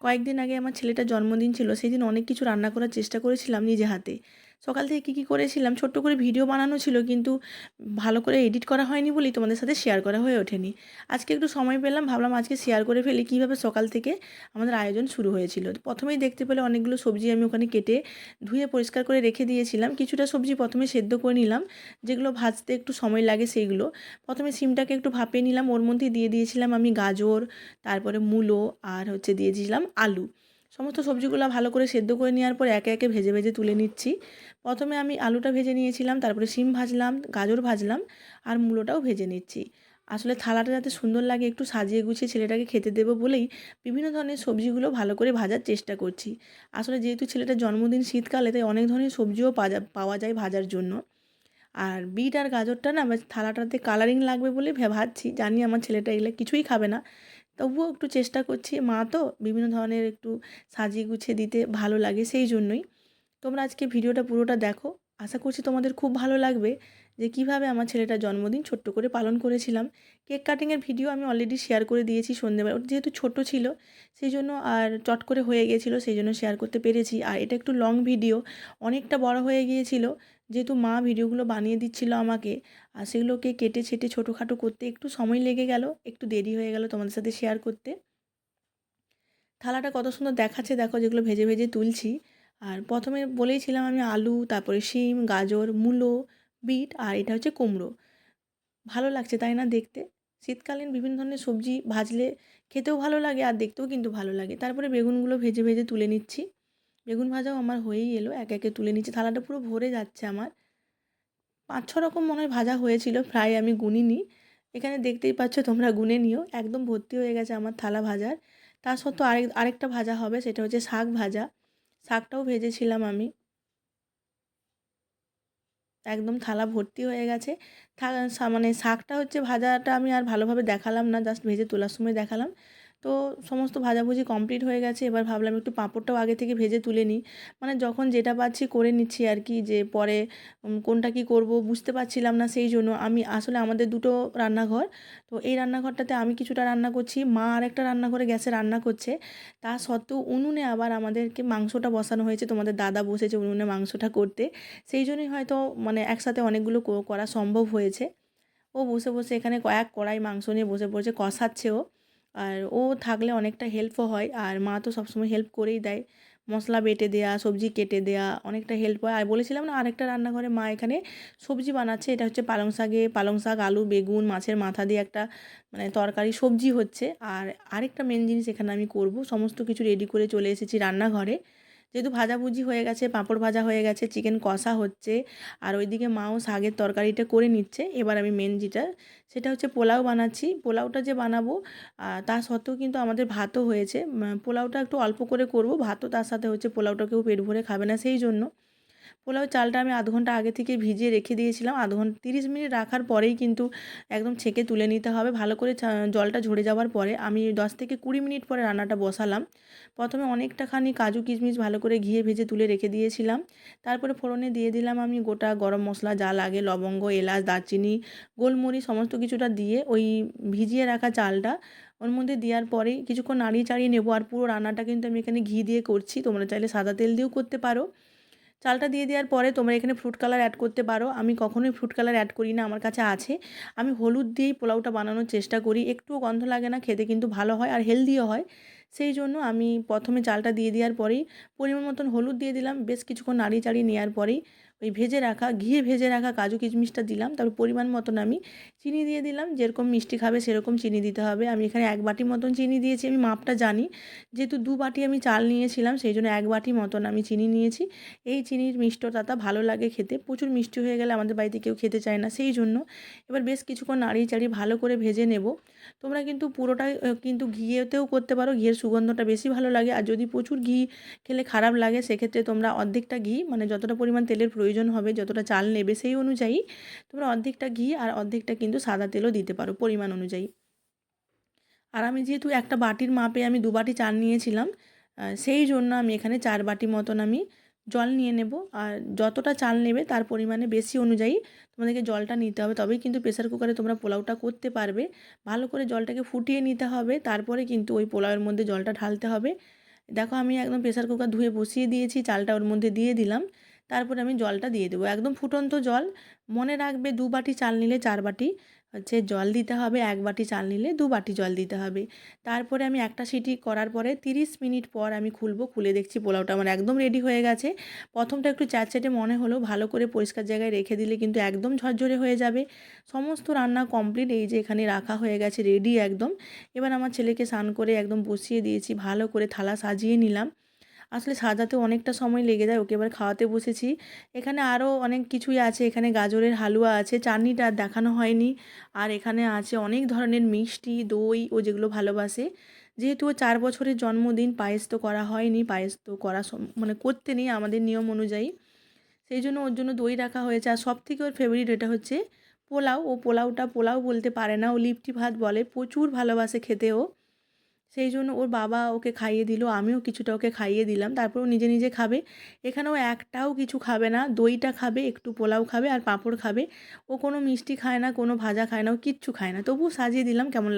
কয়েকদিন আগে আমার ছেলেটার জন্মদিন ছিল, সেই দিন অনেক কিছু রান্না করার চেষ্টা করেছিলাম নিজে হাতে। সকাল থেকে কী কী করেছিলাম, ছোট্ট করে ভিডিও বানানো ছিল কিন্তু ভালো করে এডিট করা হয়নি বলেই তোমাদের সাথে শেয়ার করা হয়ে ওঠেনি। আজকে একটু সময় পেলাম, ভাবলাম আজকে শেয়ার করে ফেলি কীভাবে সকাল থেকে আমাদের আয়োজন শুরু হয়েছিল। প্রথমেই দেখতে পেলে অনেকগুলো সবজি আমি ওখানে কেটে ধুয়ে পরিষ্কার করে রেখে দিয়েছিলাম। কিছুটা সবজি প্রথমে সেদ্ধ করে নিলাম, যেগুলো ভাজতে একটু সময় লাগে সেইগুলো। প্রথমে সিমটাকে একটু ভাপিয়ে নিলাম, ওর মধ্যে দিয়ে দিয়েছিলাম আমি গাজর, তারপরে মূলো, আর হচ্ছে দিয়ে দিয়েছিলাম আলু। সমস্ত সবজিগুলো ভালো করে সেদ্ধ করে নেওয়ার পর একে একে ভেজে ভেজে তুলে নিচ্ছি। প্রথমে আমি আলুটা ভেজে নিয়েছিলাম, তারপরে শিম ভাজলাম, গাজর ভাজলাম আর মূলোটাও ভেজে নিচ্ছি। আসলে থালাটা যাতে সুন্দর লাগে, একটু সাজিয়ে গুছিয়ে ছেলেটাকে খেতে দেবো বলেই বিভিন্ন ধরনের সবজিগুলো ভালো করে ভাজার চেষ্টা করছি। আসলে যেহেতু ছেলেটার জন্মদিন শীতকালে, তাই অনেক ধরনের সবজিও পাওয়া যায় ভাজার জন্য। আর বিট আর গাজরটা না থালাটাতে কালারিং লাগবে বলে ভাবছি জানি আমার ছেলেটা এগুলো কিছুই খাবে না। তবুও একটু চেষ্টা করছি। মা তো বিভিন্ন ধরনের একটু সাজিয়ে গুছিয়ে দিতে ভালো লাগে সেই জন্যই। তোমরা আজকে ভিডিওটা পুরোটা দেখো। আশা করছি তোমাদের খুব ভালো লাগবে যে কীভাবে আমার ছেলেটার জন্মদিন ছোট্ট করে পালন করেছিলাম। কেক কাটিংয়ের ভিডিও আমি অলরেডি শেয়ার করে দিয়েছি সন্ধ্যেবেলা ওটা যেহেতু ছোট ছিল, সেই জন্য আর চট করে হয়ে গিয়েছিল সেই জন্য শেয়ার করতে পেরেছি। আর এটা একটু লং ভিডিও অনেকটা বড় হয়ে গিয়েছিল। যেহেতু মা ভিডিওগুলো বানিয়ে দিচ্ছিল আমাকে, আর সেগুলোকে কেটে ছেটে ছোটোখাটো করতে একটু সময় লেগে গেল, একটু দেরি হয়ে গেল তোমাদের সাথে শেয়ার করতে। থালাটা কত সুন্দর দেখাচ্ছে দেখো যেগুলো ভেজে ভেজে তুলছি। আর প্রথমে বলেইছিলাম আমি আলু, তারপরে শিম, গাজর, মূলো, বিট, আর এটা হচ্ছে কুমড়ো। ভালো লাগছে তাই না দেখতে? শীতকালীন বিভিন্ন ধরনের সবজি ভাজলে খেতেও ভালো লাগে আর দেখতেও কিন্তু ভালো লাগে। তারপরে বেগুনগুলো ভেজে ভেজে তুলে নিচ্ছি। বেগুন ভাজাও আমার হয়েই এলো, এক একে তুলে নিচ্ছি। থালাটা পুরো ভরে যাচ্ছে আমার। পাঁচ ছ রকম মনে হয় ভাজা হয়েছিল ফ্রাই আমি গুনিনি। এখানে দেখতেই পাচ্ছ, তোমরা গুনে নিও। একদম ভর্তি হয়ে গেছে আমার থালা ভাজার। তা সত্ত্বেও আরেক, আরেকটা ভাজা হবে, সেটা হচ্ছে শাক ভাজা। শাকটাও ভেজেছিলাম আমি। একদম থালা ভর্তি হয়ে গেছে। মানে শাকটা হচ্ছে ভাজাটা আমি আর ভালোভাবে দেখালাম না, জাস্ট ভেজে তোলার সময় দেখালাম। তো সমস্ত ভাজাভুজি কমপ্লিট হয়ে গেছে। এবার ভাবলাম একটু পাঁপড়টাও আগে থেকে ভেজে তুলে নিই। মানে যখন যেটা পাচ্ছি করে নিচ্ছি আর কি যে পরে কোনটা কি করব বুঝতে পারছিলাম না সেই জন্য। আমি আসলে আমাদের দুটো রান্নাঘর, তো এই রান্নাঘরটাতে আমি কিছুটা রান্না করছি। মা আর একটা রান্নাঘরে গ্যাসে রান্না করছে। তা সত্ত্বেও উনুনে আবার আমাদেরকে মাংসটা বসানো হয়েছে। তোমাদের দাদা বসেছে উনুনে মাংসটা করতে। সেই জন্যই হয়তো মানে একসাথে অনেকগুলো করা সম্ভব হয়েছে। ও বসে বসে এখানে কয়েক কড়াই মাংস নিয়ে বসে পড়েছে, কষাচ্ছে ও। আর ও থাকলে অনেকটা হেল্পও হয়। আর মা তো সবসময় হেল্প করেই দেয়। মশলা বেটে দেয়া, সবজি কেটে দেয়া, অনেকটা হেল্প হয়। আর বলেছিলাম না, আরেকটা রান্নাঘরে মা এখানে সবজি বানাচ্ছে। এটা হচ্ছে পালং শাকে পালং শাক, আলু, বেগুন, মাছের মাথা দিয়ে একটা মানে তরকারি, সবজি হচ্ছে। আর আরেকটা মেন জিনিস এখানে আমি করব। সমস্ত কিছু রেডি করে চলে এসেছি রান্নাঘরে। যেহেতু ভাজাভুজি হয়ে গেছে, পাঁপড় ভাজা হয়ে গেছে, চিকেন কষা হচ্ছে, আর ওইদিকে মাও শাগের তরকারিটা করে নিচ্ছে। এবার আমি মেন যেটা, সেটা হচ্ছে পোলাও বানাচ্ছি। পোলাওটা যে বানাবো তা সত্ত্বেও কিন্তু আমাদের ভাতও হয়েছে। পোলাওটা একটু অল্প করে করব। ভাতও তার সাথে হচ্ছে পোলাওটা কেউ পেট ভরে খাবে না সেই জন্য। পোলাও চালটা আমি আধ ঘণ্টা আগে থেকে ভিজিয়ে রেখে দিয়েছিলাম। আধ ঘণ্টা, তিরিশ মিনিট রাখার পরেই কিন্তু একদম ছেঁকে তুলে নিতে হবে। ভালো করে জলটা ঝরে যাওয়ার পরে আমি দশ থেকে কুড়ি মিনিট পরে রান্নাটা বসালাম। প্রথমে অনেকটাখানি কাজু কিশমিশ ভালো করে ঘিয়ে ভেজে তুলে রেখে দিয়েছিলাম। তারপরে ফোড়নে দিয়ে দিলাম আমি গোটা গরম মশলা, যা লাগে, লবঙ্গ, এলাচ, দারচিনি, গোলমরিচ, সমস্ত কিছুটা দিয়ে ওই ভিজিয়ে রাখা চালটা ওর মধ্যে দেওয়ার পরেই কিছুক্ষণ নাড়িয়ে চাড়িয়ে নেব। আর পুরো রান্নাটা কিন্তু আমি এখানে ঘি দিয়ে করছি। তোমরা চাইলে সাদা তেল দিয়েও করতে পারো। চালটা দিয়ে দেওয়ার পরে তোমরা এখানে ফ্রুট কালার অ্যাড করতে পারো। আমি কখনোই ফ্রুট কালার অ্যাড করি না, আমার কাছে আছে। আমি হলুদ দিয়েই পোলাওটা বানানোর চেষ্টা করি। একটুও গন্ধ লাগে না, খেতে কিন্তু ভালো হয় আর হেলদিও হয়। সেই জন্য আমি প্রথমে চালটা দিয়ে দেওয়ার পরেই পরিমাণ মতন হলুদ দিয়ে দিলাম, বেশ কিছুক্ষণ নাড়িয়ে চাড়িয়ে নেওয়ার পরেই ওই ভেজে রাখা, ঘিয়ে ভেজে রাখা কাজু কিশমিশটা দিলাম, তারপর পরিমাণ মতন আমি চিনি দিয়ে দিলাম, যেরকম মিষ্টি খাবে সেরকম চিনি দিতে হবে। আমি এখানে এক বাটি মতন চিনি দিয়েছি, আমি মাপটা জানি, যেহেতু দু বাটি আমি চাল নিয়েছিলাম, সেই জন্য এক বাটি মতন আমি চিনি নিয়েছি। এই চিনির মিষ্টতাটা ভালো লাগে খেতে, প্রচুর মিষ্টি হয়ে গেলে আমাদের বাড়িতে কেউ খেতে চায় না, সেই জন্য এবার বেশ কিছুক্ষণ নাড়িয়ে চাড়িয়ে ভালো করে ভেজে নেব। তোমরা কিন্তু পুরোটাই, কিন্তু ঘিয়েতেও করতে পারো, ঘিয়ের সুগন্ধটা বেশি ভালো লাগে। আর যদি প্রচুর ঘি খেলে খারাপ লাগে, সেক্ষেত্রে তোমরা অর্ধেকটা ঘি মানে যতটা পরিমাণ তেলের প্রয়োজন হবে, যতটা চাল নেবে সেই অনুযায়ী তোমরা অর্ধেকটা ঘি আর অর্ধেকটা কিন্তু সাদা তেলও দিতে পারো পরিমাণ অনুযায়ী। আর আমি যেহেতু একটা বাটির মাপে আমি দু বাটি চাল নিয়েছিলাম সেই জন্য আমি এখানে চার বাটি মতন আমি জল নিয়ে নেব। আর যতটা চাল নেবে তার পরিমাণে বেশি অনুযায়ী তোমাদেরকে জলটা নিতে হবে। তবেই কিন্তু প্রেসার কুকারে তোমরা পোলাওটা করতে পারবে। ভালো করে জলটাকে ফুটিয়ে নিতে হবে। তারপরে কিন্তু ওই পোলাওয়ের মধ্যে জলটা ঢালতে হবে। দেখো আমি একদম প্রেসার কুকার ধুয়ে বসিয়ে দিয়েছি, চালটা ওর মধ্যে দিয়ে দিলাম। তারপরে আমি জলটা দিয়ে দেবো। একদম ফুটন্ত জল। মনে রাখবে দু বাটি চাল নিলে চার বাটি। হচ্ছে জল দিতে হবে, এক বাটি চাল নিলে দু বাটি জল দিতে হবে। তারপরে আমি একটা সিটি করার পরে তিরিশ মিনিট পর আমি খুলবো, খুলে দেখছি পোলাওটা আমার একদম রেডি হয়ে গেছে। প্রথমটা একটু চ্যাটচ্যাটে মনে হলো, ভালো করে পরিষ্কার জায়গায় রেখে দিলে কিন্তু একদম ঝরঝরে হয়ে যাবে। সমস্ত রান্না কমপ্লিট, এই যে এখানে রাখা হয়ে গেছে, রেডি একদম। এবার আমার ছেলেকে স্নান করে একদম বসিয়ে দিয়েছি, ভালো করে থালা সাজিয়ে নিলাম। আসলে সাজাতে অনেকটা সময় লেগে যায়, ওকে এবার খাওয়াতে বসেছি। এখানে আরও অনেক কিছুই আছে, এখানে গাজরের হালুয়া আছে, চাটনিটা দেখানো হয়নি। আর এখানে আছে অনেক ধরনের মিষ্টি, দই, ও যেগুলো ভালোবাসে। যেহেতু ও চার বছরের জন্মদিন, পায়েস তো করা হয়নি, পায়েস তো করা মানে করতে নেই আমাদের নিয়ম অনুযায়ী। সেই জন্য ওর জন্য দই রাখা হয়েছে। আর সব থেকে ওর ফেভারিট এটা হচ্ছে পোলাও। ও পোলাওটা পোলাও বলতে পারে না। ও লিপটি ভাত বলে, প্রচুর ভালোবাসে খেতে ও। সেই জন্য ওর বাবা ওকে খাইয়ে দিল, আমিও কিছুটা ওকে খাইয়ে দিলাম। তারপর ও নিজে নিজে খাবে। এখানেও একটাও কিছু খাবে না, দইটা খাবে, একটু পোলাও খাবে আর পাঁপড় খাবে। ও কোনো মিষ্টি খায় না, কোনো ভাজা খায় না, ও কিচ্ছু খায় না। তবুও সাজিয়ে দিলাম কেমন